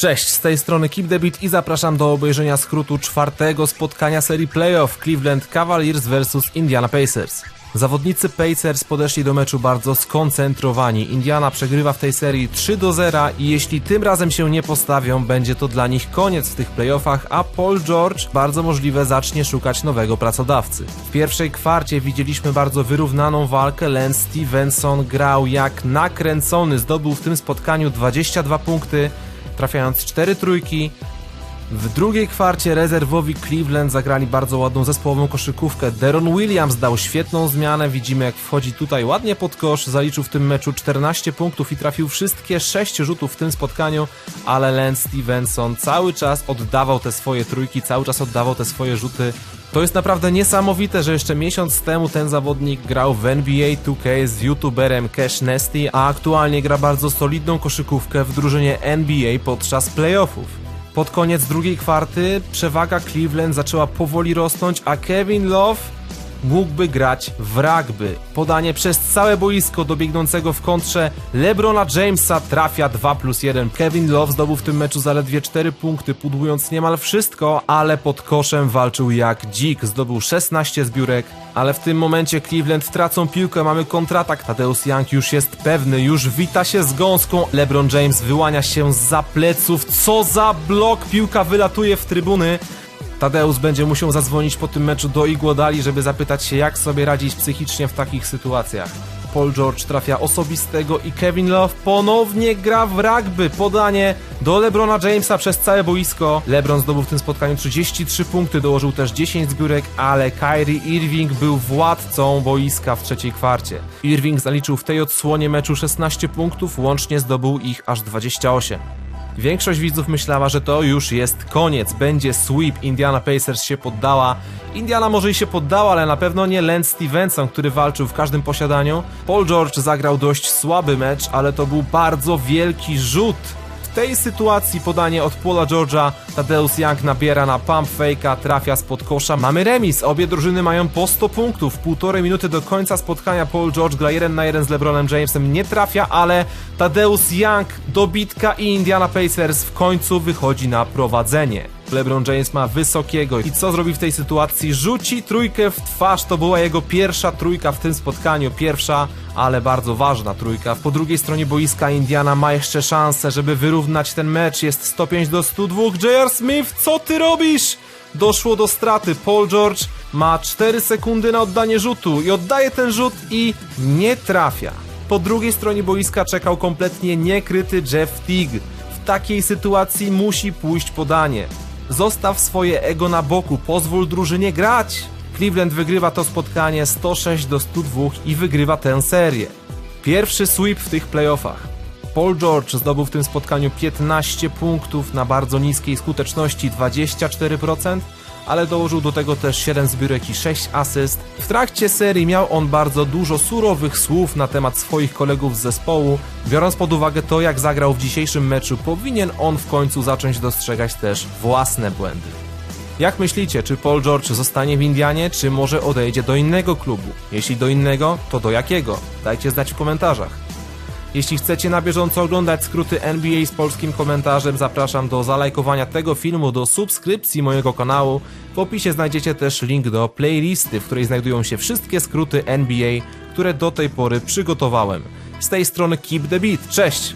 Cześć, z tej strony Keep the Beat i zapraszam do obejrzenia skrótu czwartego spotkania serii playoff Cleveland Cavaliers vs Indiana Pacers. Zawodnicy Pacers podeszli do meczu bardzo skoncentrowani. Indiana przegrywa w tej serii 3 do 0 i jeśli tym razem się nie postawią, będzie to dla nich koniec w tych playoffach, a Paul George bardzo możliwe zacznie szukać nowego pracodawcy. W pierwszej kwarcie widzieliśmy bardzo wyrównaną walkę. Lance Stevenson grał jak nakręcony, zdobył w tym spotkaniu 22 punkty, trafiając 4 trójki. W drugiej kwarcie rezerwowi Cleveland zagrali bardzo ładną zespołową koszykówkę. Deron Williams dał świetną zmianę. Widzimy jak wchodzi tutaj ładnie pod kosz. Zaliczył w tym meczu 14 punktów i trafił wszystkie 6 rzutów w tym spotkaniu, ale Lance Stevenson cały czas oddawał te swoje trójki, cały czas oddawał te swoje rzuty. To jest naprawdę niesamowite, że jeszcze miesiąc temu ten zawodnik grał w NBA 2K z youtuberem Cash Nesty, a aktualnie gra bardzo solidną koszykówkę w drużynie NBA podczas playoffów. Pod koniec drugiej kwarty przewaga Cleveland zaczęła powoli rosnąć, a Kevin Love mógłby grać w rugby. Podanie przez całe boisko do biegnącego w kontrze LeBrona Jamesa trafia 2 plus 1. Kevin Love zdobył w tym meczu zaledwie 4 punkty, pudłując niemal wszystko, ale pod koszem walczył jak dzik. Zdobył 16 zbiórek, ale w tym momencie Cleveland tracą piłkę, mamy kontratak. Tadeusz Young już jest pewny, już wita się z gąską. LeBron James wyłania się za pleców. Co za blok! Piłka wylatuje w trybuny. Tadeusz będzie musiał zadzwonić po tym meczu do Igłodali, żeby zapytać się, jak sobie radzić psychicznie w takich sytuacjach. Paul George trafia osobistego i Kevin Love ponownie gra w rugby. Podanie do LeBrona Jamesa przez całe boisko. LeBron zdobył w tym spotkaniu 33 punkty, dołożył też 10 zbiórek, ale Kyrie Irving był władcą boiska w trzeciej kwarcie. Irving zaliczył w tej odsłonie meczu 16 punktów, łącznie zdobył ich aż 28. Większość widzów myślała, że to już jest koniec, będzie sweep, Indiana Pacers się poddała. Indiana może i się poddała, ale na pewno nie Lance Stevenson, który walczył w każdym posiadaniu. Paul George zagrał dość słaby mecz, ale to był bardzo wielki rzut. W tej sytuacji podanie od Paula George'a, Tadeusz Young nabiera na pump fake'a, trafia spod kosza. Mamy remis, obie drużyny mają po 100 punktów. Półtorej minuty do końca spotkania Paul George gra 1 na 1 z LeBronem Jamesem, nie trafia, ale Tadeusz Young, dobitka i Indiana Pacers w końcu wychodzi na prowadzenie. LeBron James ma wysokiego i co zrobi w tej sytuacji? Rzuci trójkę w twarz, to była jego pierwsza trójka w tym spotkaniu, pierwsza, ale bardzo ważna trójka. Po drugiej stronie boiska Indiana ma jeszcze szansę, żeby wyrównać ten mecz, jest 105 do 102. J.R. Smith, co ty robisz? Doszło do straty, Paul George ma 4 sekundy na oddanie rzutu i oddaje ten rzut i nie trafia. Po drugiej stronie boiska czekał kompletnie niekryty Jeff Teague. W takiej sytuacji musi pójść podanie. Zostaw swoje ego na boku, pozwól drużynie grać. Cleveland wygrywa to spotkanie 106 do 102 i wygrywa tę serię. Pierwszy sweep w tych playoffach. Paul George zdobył w tym spotkaniu 15 punktów na bardzo niskiej skuteczności 24%, ale dołożył do tego też 7 zbiórek i 6 asyst. W trakcie serii miał on bardzo dużo surowych słów na temat swoich kolegów z zespołu. Biorąc pod uwagę to, jak zagrał w dzisiejszym meczu, powinien on w końcu zacząć dostrzegać też własne błędy. Jak myślicie, czy Paul George zostanie w Indianie, czy może odejdzie do innego klubu? Jeśli do innego, to do jakiego? Dajcie znać w komentarzach. Jeśli chcecie na bieżąco oglądać skróty NBA z polskim komentarzem, zapraszam do zalajkowania tego filmu, do subskrypcji mojego kanału. W opisie znajdziecie też link do playlisty, w której znajdują się wszystkie skróty NBA, które do tej pory przygotowałem. Z tej strony Keep the Beat. Cześć!